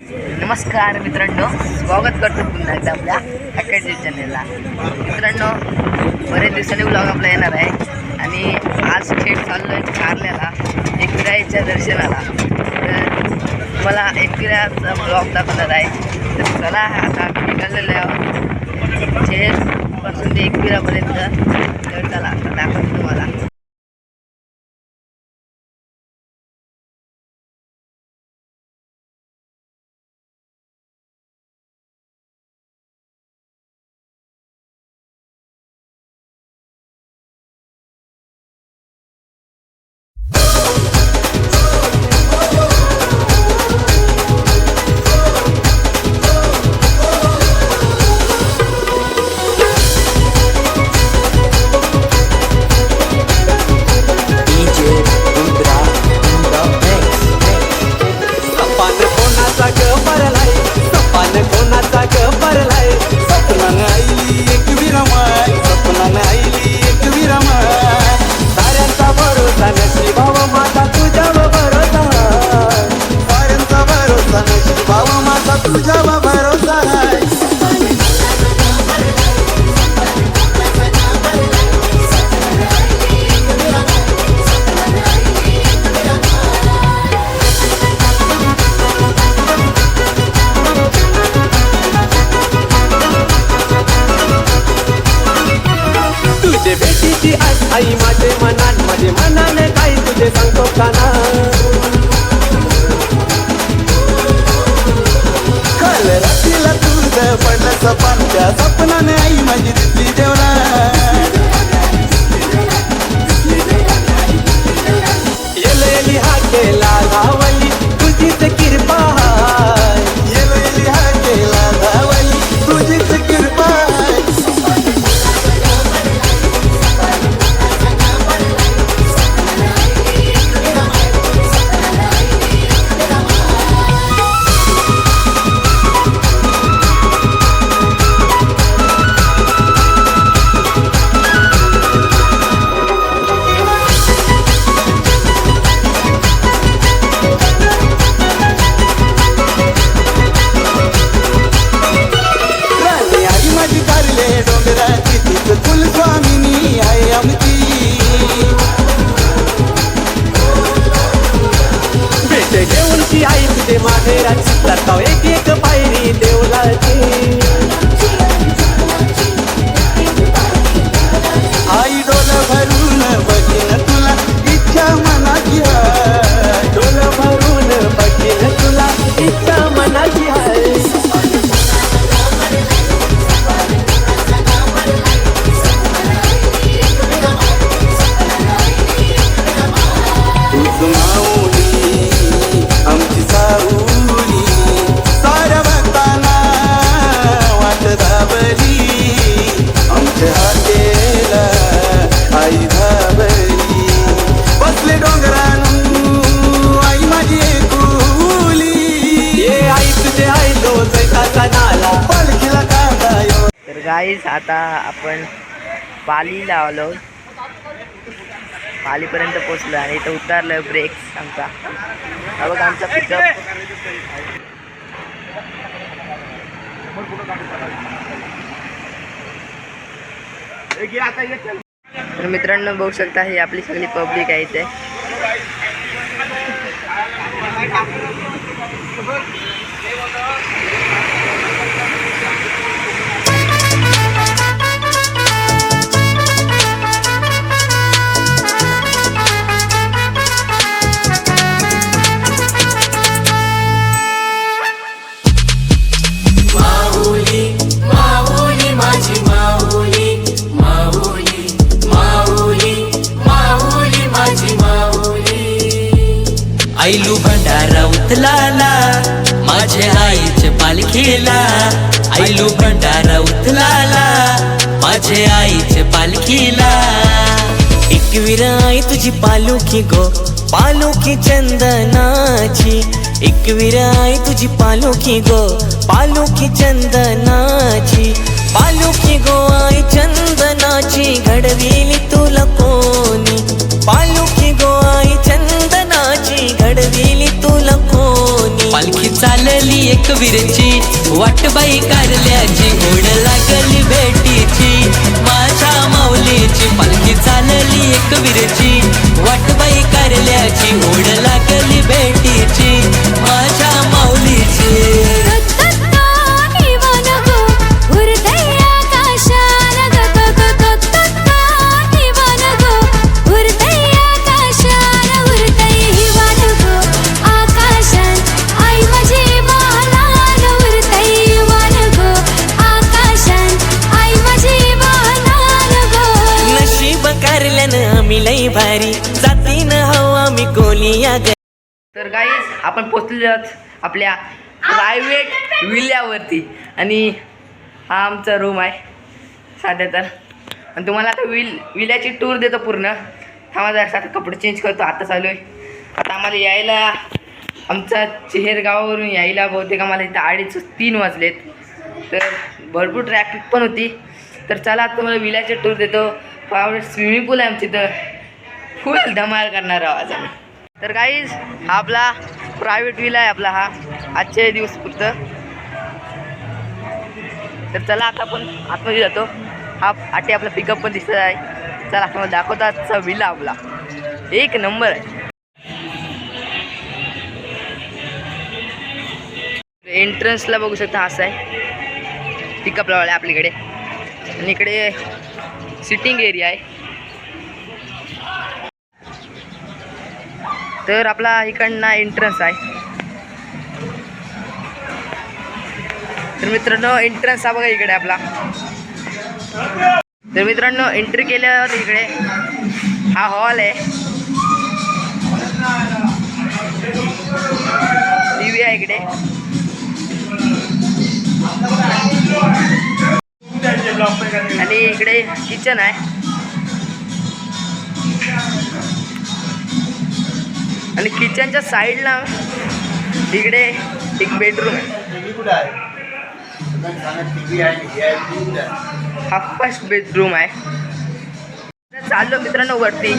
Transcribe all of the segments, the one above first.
नमस्कार मित्रांनो स्वागत करतो पुन्हा एकदा आपल्या अकॅडमी चॅनेलला मित्रांनो बरेच दिवसांनी ब्लॉग आपला येणार आहे आणि आज थेट चाललो आहे कारल्याला एकविराईच्या दर्शनाला. तर मला एकविराचा ब्लॉग दाखवणार आहे. तर चला आता निघालेलो आहोत. पासून ते एकविरापर्यंत. तर चला दाखवतो तुम्हाला. आता आपण पालीला आलो पालीपर्यंत पोचलो आणि इथं उतारलं ब्रेक्स आमचा. हा बघ आमचा पिकअप तर मित्रांनो बघू शकता ही आपली सगळी पब्लिक आहे इथे. आईलू भंडारा उतलाला माझे आईचे पालखीला. आईलू भंडारा उतलाला माझे आईचे पालखीला. एकवीर आई तुझी पालुखी गो पालुखी चंदनाची. एकवीर आई तुझी पालुखी गो पालुखी चंदनाची. पालुखी गो आई चंदनाची घडविली तुला कोण चालली एक विरची. वाट बाई कारल्याची ओढ लागली भेटीची. माझ्या माऊलीची पालखी चालली एक विरची. वाट बाई कारल्याची ओढ लागली भेटीची. माझ्या माऊलीची. तर गाईज आपण पोचलेलो आहोत आपल्या प्रायव्हेट विल्यावरती आणि हा आमचा रूम आहे. साध्या तर. आणि तुम्हाला आता विल विल्याची टूर देतो पूर्ण. थांबा जरा आता कपडे चेंज करतो. आता चालू आहे. आता आम्हाला यायला आमचा चेहरगावावरून यायला बहुतेक आम्हाला इथं अडीच तीन वाजलेत. तर भरपूर ट्रॅफिक पण होती. तर चला आता तुम्हाला विल्याची टूर देतो. फावडे स्विमिंग पूल आहे आमच्या इथं फुल धमाल करणार आवाज आम्ही. तर काहीच हा आपला प्रायव्हेट विला आहे आपला हा आजच्या दिवस पुरतं तर चला आता आपण आतमध्ये जातो. हा आटे आपला पिकअप पण दिसत आहे. चला आपण दाखवतो आजचा विला आपला. एक नंबर आहे. एंट्रन्सला बघू शकता असं आहे. पिकअप लावला आहे आपल्याकडे. आणि इकडे सिटिंग एरिया आहे. तर आपला इकडनं एंट्रन्स आहे. तर मित्रांनो एंट्रन्स हा बघा इकडे आपला. तर मित्रांनो एंट्री केल्यावर इकडे हा हॉल आहे. टीव्ही आहे इकडे. आणि इकडे किचन आहे. आणि किचनच्या साईडला इकडे एक बेडरूम आहे? हा फर्स्ट बेडरूम आहे. चाललो मित्रांनो वरती.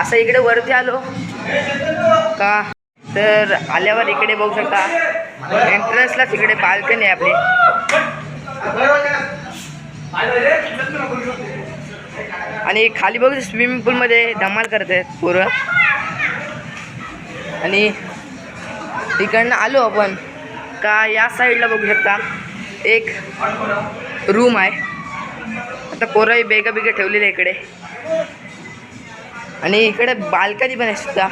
असं इकडे वरती आलो. का? तर आल्यावर इकडे बघू शकता. एंट्रन्सलाच इकडे बाल्कनी आहे आपली. आणि खाली बघू स्विमिंग पूलमध्ये धमाल करत आहेत पोरं. आणि तिकडनं आलो आपण. का या साईडला बघू शकता. एक रूम आहे. आता पोरंही बेगा बेगा ठेवलेले आहे इकडे. आणि इकडे बाल्कनी पण आहे सुद्धा.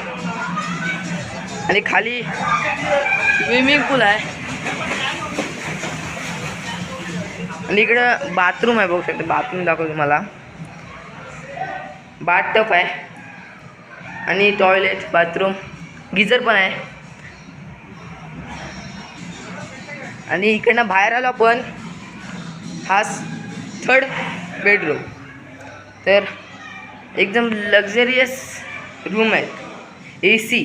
आणि खाली स्विमिंग पूल आहे. आणि इकडं बाथरूम आहे बघू शकता. बाथरूम दाखवतो तुम्हाला. बाथटप आहे. आणि टॉयलेट बाथरूम गिझर पण आहे. आणि इकडनं बाहेर आलो आपण हा थर्ड बेडरूम तर एकदम लक्झरियस रूम आहेत ए सी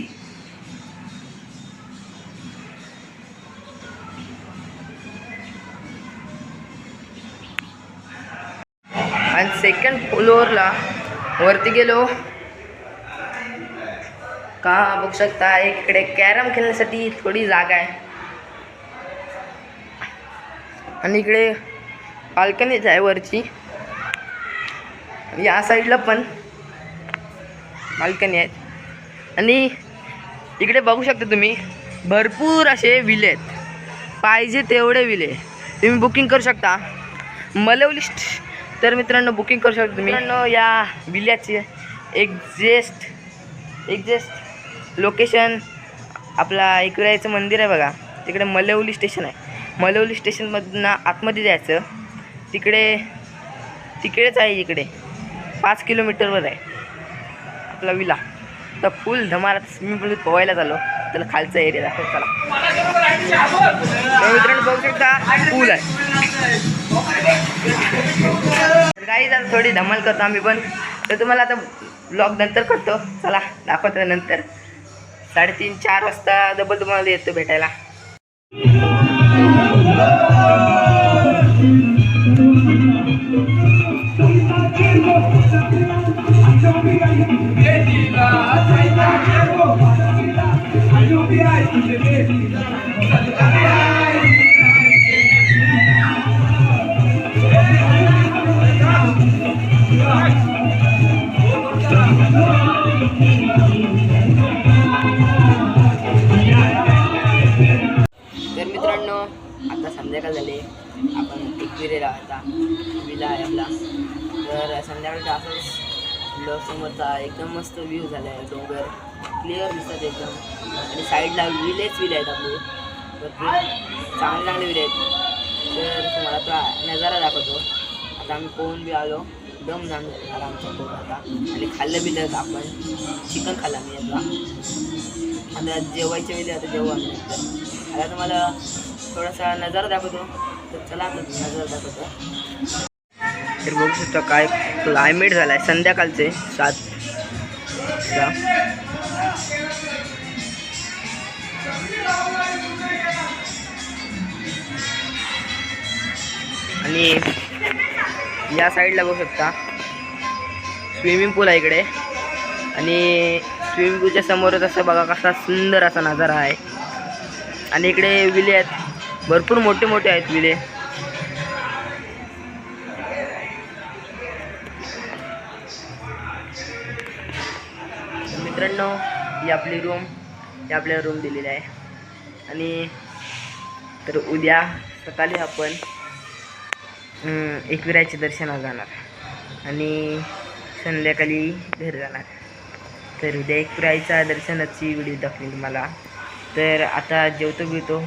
आणि सेकंड फ्लोअरला वरती गेलो. का बघू शकता इकडे कॅरम खेळण्यासाठी थोडी जागा आहे. आणि इकडे बाल्कनीच आहे वरची. या साईडला पण बाल्कनी आहेत. आणि इकडे बघू शकता तुम्ही भरपूर असे विले आहेत. पाहिजे तेवढे विले. तुम्ही बुकिंग करू शकता. मलवलिस्ट तर मित्रांनो बुकिंग करू शकता तुम्ही. मित्रांनो या विल्याचे एक्झेस्ट एक्झेस्ट लोकेशन आपला एकविरायचं मंदिर आहे बघा. तिकडे मलवली स्टेशन आहे. मलवली स्टेशनमधनं आतमध्ये जायचं. तिकडे तिकडेच आहे इकडे. पाच किलोमीटरवर आहे. आपला विला. तर फुल धमारात स्विमिंग पूल पोहायला झालो त्याला खालचा एरिया दाखव चला. मित्रांनो बघू शकता पूल आहे. काही जर थोडी धमाल करतो आम्ही पण. तर तुम्हाला आता ब्लॉग नंतर करतो. चला दाखवतो नंतर. साडेतीन चार वाजता डबल तुम्हाला येतो भेटायला. कारण संध्याकाळचा असंच समोरचा एकदम मस्त व्ह्यू झाला आहे डोंगर. क्लिअर दिसतात एकदम. आणि साईडला विलेज विले आहेत आपले. भरपूर. चांगले चांगले विले आहेत. तर तुम्हाला आता नजारा दाखवतो. आता आम्ही पोहून बी आलो दम जाण झाला आमचा पोहून आता. आणि खाल्लं बी तर आपण चिकन खाल्लं मी आता. आता जेवायच्या वेळी आता जेवू आम्ही आता तुम्हाला थोडासा नजारा दाखवतो. तर चला आता नजारा दाखवतो. तर बघू शकता काय क्लायमेट झाला आहे संध्याकाळचे सात. आणि या साईडला बघू शकता. स्विमिंग पूल आहे इकडे. आणि स्विमिंग पूलच्या समोरच असं बघा कसा सुंदर असा नजारा आहे. आणि इकडे विले आहेत. भरपूर मोठे मोठे आहेत विले. मित्रांनो ही आपली रूम ही आपल्याला रूम दिलेली आहे. आणि तर उद्या सकाळी आपण एकविराच्या दर्शनाला जाणार. आणि संध्याकाळी घरी जाणार. तर उद्या एकविरायच्या दर्शनाची व्हिडिओ दाखवेल तुम्हाला. तर आता जेवतो बिवतो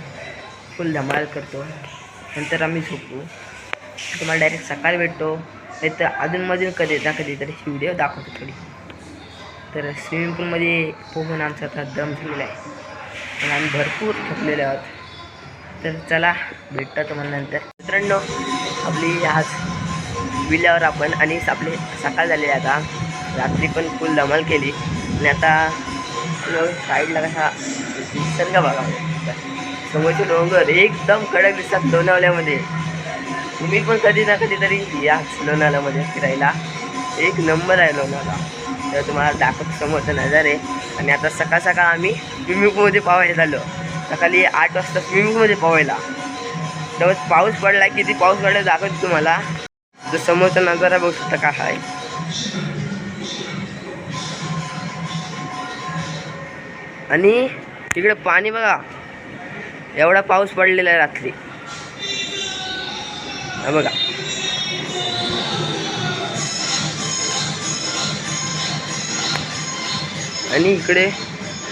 फुल धमाल करतो. नंतर आम्ही झोपू. तुम्हाला डायरेक्ट सकाळी भेटतो. नाही तर अधूनमधून कधी ना कधीतरी ही व्हिडिओ दाखवतो थोडी. तर स्विमिंग पूलमध्ये पोहून आमचा आता दम झालेला आहे. आणि आम्ही भरपूर थकलेले आहोत. तर चला भेटतो तुम्हाला नंतर. मित्रांनो आपली आज विल्यावर आपण आणि आपले सकाळ झालेले आता. रात्री पण फुल धमाल केली. आणि आता साईडला कसा निसर्ग बघा समोरचे डोंगर एकदम कडक दिसतात लोणावल्यामध्ये तुम्ही पण कधी ना कधीतरी या लोणावल्यामध्ये फिरायला. एक नंबर आहे लोणावळा. तर तुम्हाला दाखवत समोरचा नजारे. आणि आता सकाळ सकाळ आम्ही स्विमिंग पूलमध्ये पावायला झालो सकाळी आठ वाजता स्विमिंग पूलमध्ये पावायला तेव्हा पाऊस पडला किती पाऊस पडला दाखवतो तुम्हाला. तर समोरचा नजारा बघू शकता का आहे आणि तिकडे पाणी बघा. एवढा पाऊस पडलेला आहे रात्री. हा बघा. आणि इकडे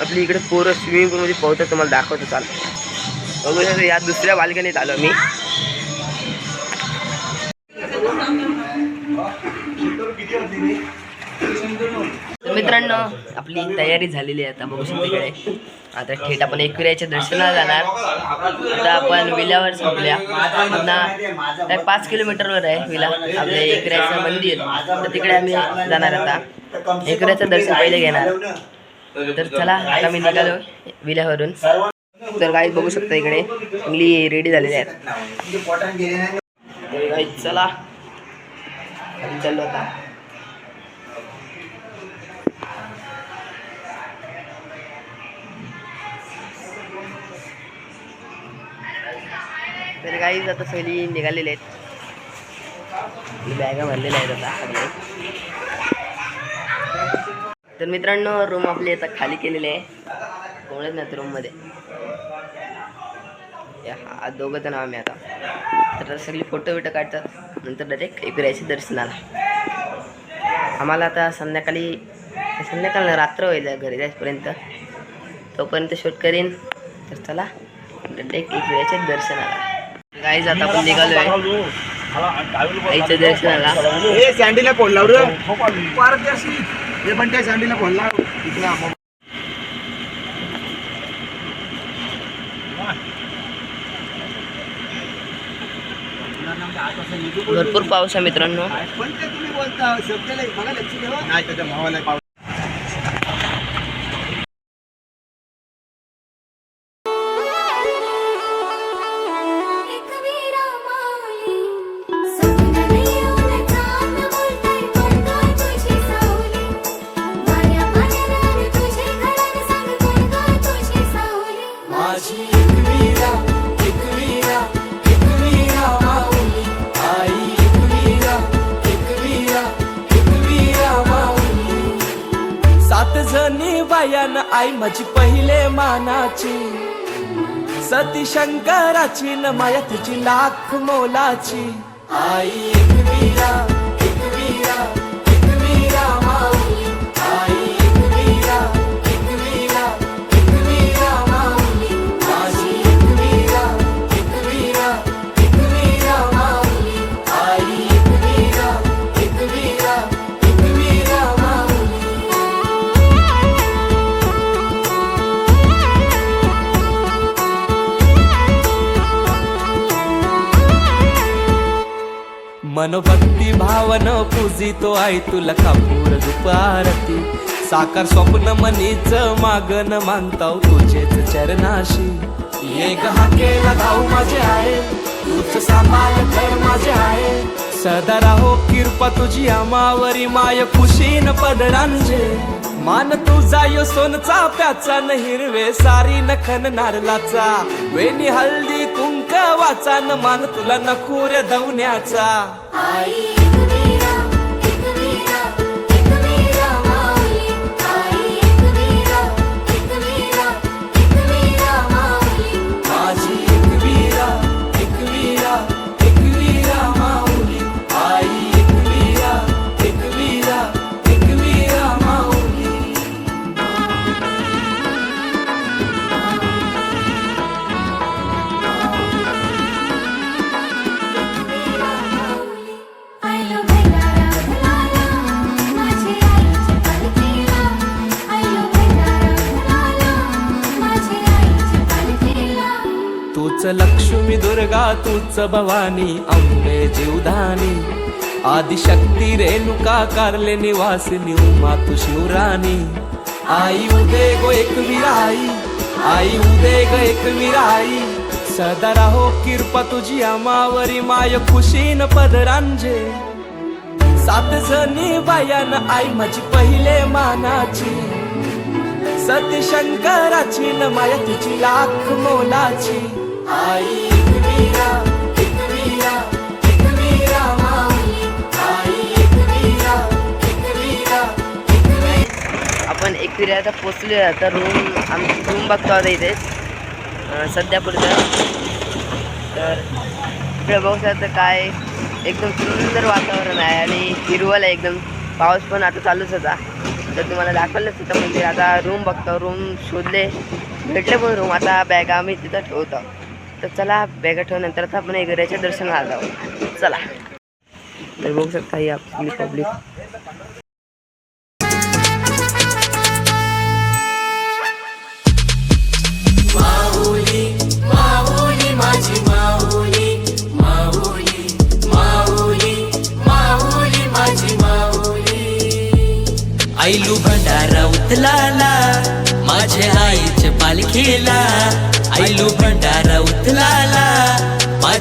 आपली इकडे पोरं स्विमिंग पूलमध्ये पोहतात तुम्हाला दाखवतो चालतं बघू या दुसऱ्या बाल्कनीत आलो मी. मित्रांनो आपली तयारी झालेली आहे आता बघू शकतो इकडे. आता थेट आपण एकविरायच्या दर्शनाला जाणार. आता आपण विल्यावर संपल्या पुन्हा काय पाच किलोमीटरवर आहे विला. आपल्या एकऱ्याचं मंदिर. तर तिकडे आम्ही जाणार आता. एकऱ्याचं दर्शन पहिले घेणार. तर चला आता मी निघालो विल्यावरून. तर काही बघू शकता इकडे. चांगली रेडी झालेली आहेत. तर काही चला. चाललो आता. तर काही आता सगळी निघालेले आहेत. बॅगा भरलेल्या आहेत आता. तर मित्रांनो रूम आपली आता खाली केलेली आहे. कोणच नाही रूममध्ये हा दोघं जण आम्ही आता. तर सगळे फोटो बिटो काढतात. नंतर डायरेक्ट एकविरायचे दर्शनाला. आम्हाला आता संध्याकाळी संध्याकाळ रात्र होईल घरी जायपर्यंत तोपर्यंत शूट करीन. तर चला डायरेक्ट एकविरायच्या दर्शनाला. गाईज आता आपण निघालो आहे आईच्या दर्शनाला हे पण त्या सँडीला इकडे आम्हा- भरपूर पाऊस आहे मित्रांनो. पण ते तुम्ही बोलता शब्दाला बघा लक्ष ठेवा. नाही त्याच्या भावाला पाव ती शंकराची न माया तुझी लाख मोलाची. आई एकवीरा एकवीरा एकवीरा पूजितो आई तुला कापूर दुपारती. साकार स्वप्न मनीच मागन मानताव तुझेच चरणाशी. ये हाकेला धाव माझे आहे तूच सांभाळ घर माझे आहे. सदा राहो किरपा तुझी अमावरी माय खुशीन पदरांजे मान तुझा यो सोनचा प्याचा न हिरवे सारी नखन नारलाचा वेणी हल्दी कुंक वाचा न मान तुला नखुर दवण्याचा. आई तूच लक्ष्मी दुर्गा तूच भवानी अंबे जीवधानी आदिशक्ती रेणुका कारले निवासिनी उमा तू शिवराणी आई उदे गो एकवीरा आई आई उदे ग एक आई सदा राहो कृपा तुझी अमावरी माय खुशीन पदरांजे. सात जणी बायान आई माझी पहिले मानाची. सती शंकराची न माया तुझी लाख मोलाची. आपण एकवीरा एकवीरा आपण एकविरा आता पोचलो आता रूम आमची रूम बघतो आता इथे. सध्या पुढचं. तर इकडे बघू शकता काय एकदम सुंदर वातावरण आहे आणि हिरवल आहे एकदम. पाऊस पण आता चालूच होता. तर तुम्हाला दाखवलंच तिथं म्हणजे आता रूम बघतो रूम शोधले. भेटले पण रूम आता बॅग आम्ही तिथं ठेवतो. तर चला बॅगा ठेवल्यानंतर आता आपण एगऱ्याच्या दर्शनाला जाऊ. चला. तर बघू शकता ही आपली पब्लिक आईलू भंडारा उतलाला माझे आईचे पालखीला आईलू भंडारा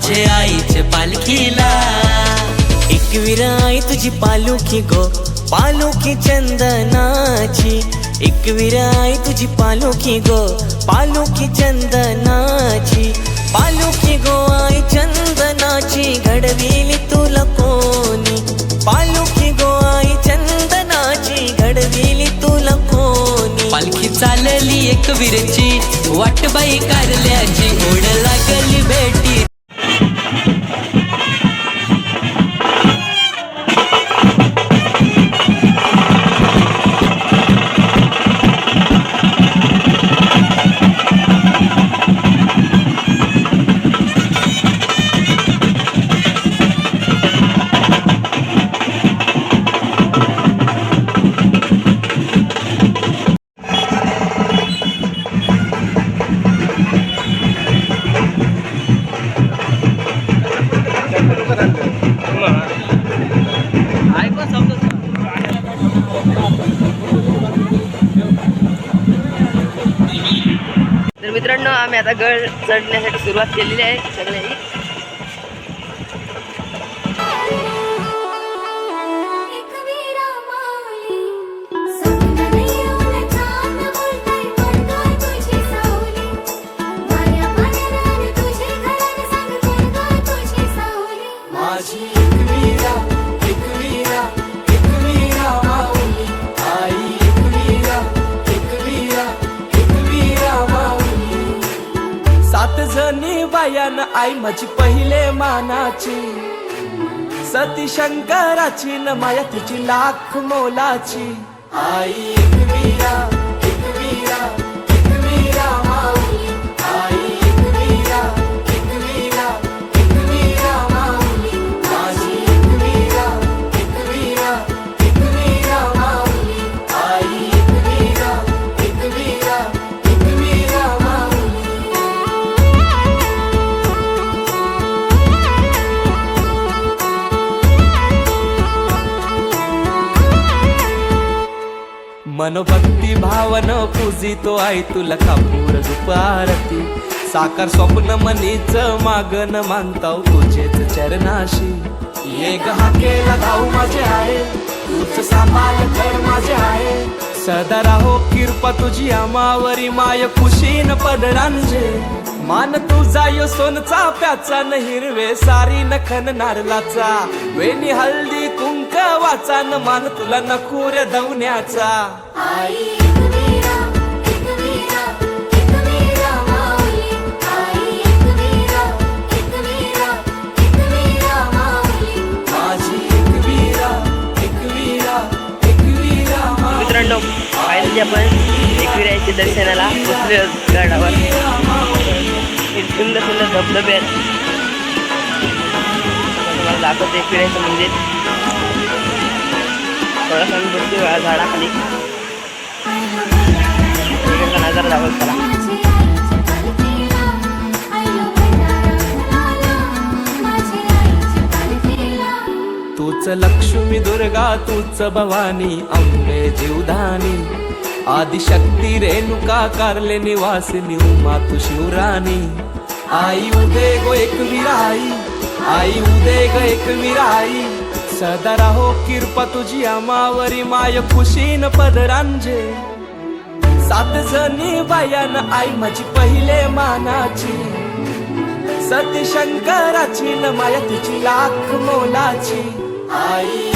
माझे आईचे पालखीला. एकवीर आई तुझी पालुखी गो पालुखी चंदनाची. एक आई तुझी पालुखी गो पालुखी चंदनाची. पालुखी गो आई चंदनाची घडविली तुला कोणी. पालुखी गो आई चंदनाची घडविली तुला कोणी. पालखी चालली एक विरची वाटबाई कारल्याची. ओढ लागली भेटी आता गड चढण्यासाठी सुरुवात केलेली आहे सगळ्यांनी. एकवीरा जनी बायान आई माझी पहिले मानाची. सती शंकराची न माया तिची लाख मोलाची. आई मनोभक्ती भावन पूजितो आई तुला कापूर दुपारती साकार स्वप्न मनीच मागन मानताव तुझेच चरणाशी. एक हाकेला धाऊ माझे आहे तूच सांभाळ कर माझे आहे. सदा राहो कृपा तुझी आमावरी माय खुशीन पदरांजे. मान तुझा यो सोनचा प्याचा न हिरवे सारी नखन नारलाचा वेणी हल्दी कुंक वाचा न मान तुला नखुर दवण्याचा. आपण एकविरायच्या दर्शनाला पोचलो गडावर. सुंदर सुंदर धबधबे आहेत. आता तुम्हाला दाखवतो एकविरायचं मंदिर. थोडासा बसतो झाडाखाली. जरा आईची पालखीला तूच लक्ष्मी दुर्गा तूच भवानी अंबे जीवधानी आदिशक्ती रेणुका कारले निवासिनी उमा तू शिवराणी आई उदे गो एकवीरा आई आई उदे ग एकवीरा आई सदा राहो कृपा तुझी अमावरी माय खुशीन पदरांजे. सात जणी बायान आई माझी पहिले मानाची. सती शंकराची न माया तिची लाख मोलाची. आई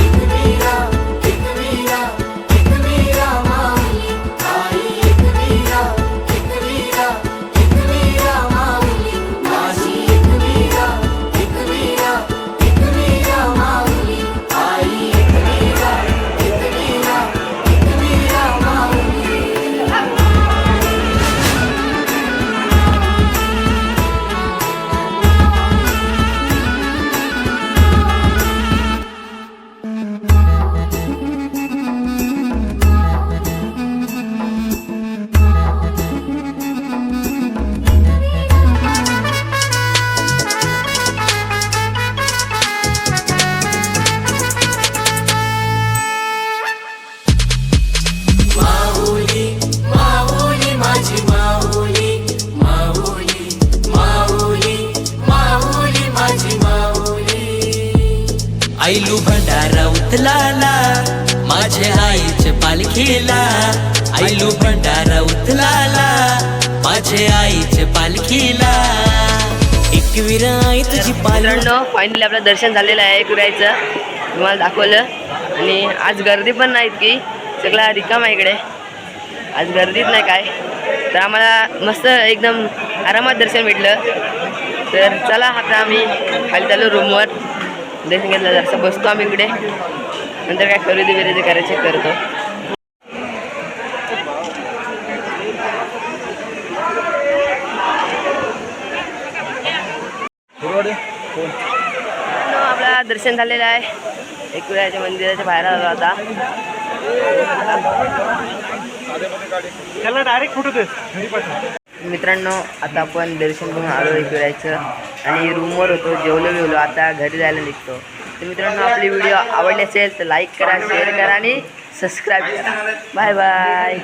आपलं दर्शन झालेलं आहे कुरायचं तुम्हाला दाखवलं. आणि आज गर्दी पण नाही की. सगळा रिकाम आहे इकडे. आज गर्दीच नाही काय. तर आम्हाला मस्त एकदम आरामात दर्शन भेटलं. तर चला आता आम्ही खाली चालू रूमवर. दर्शन घेतलं जरासं बसतो आम्ही इकडे. नंतर काय खरेदी बिरेदी करायचे करतो मित्रांनो, आपलं दर्शन झालेलं आहे. एकविराच्या मंदिराच्या बाहेर आलो आता. मित्रांनो आता आपण दर्शन घेऊन आलो एकविरायचं. आणि रूमवर होतो जेवलो बिवलो आता घरी जायला निघतो. तर मित्रांनो आपली व्हिडिओ आवडली असेल तर लाईक करा शेअर करा आणि सबस्क्राईब करा. Bye bye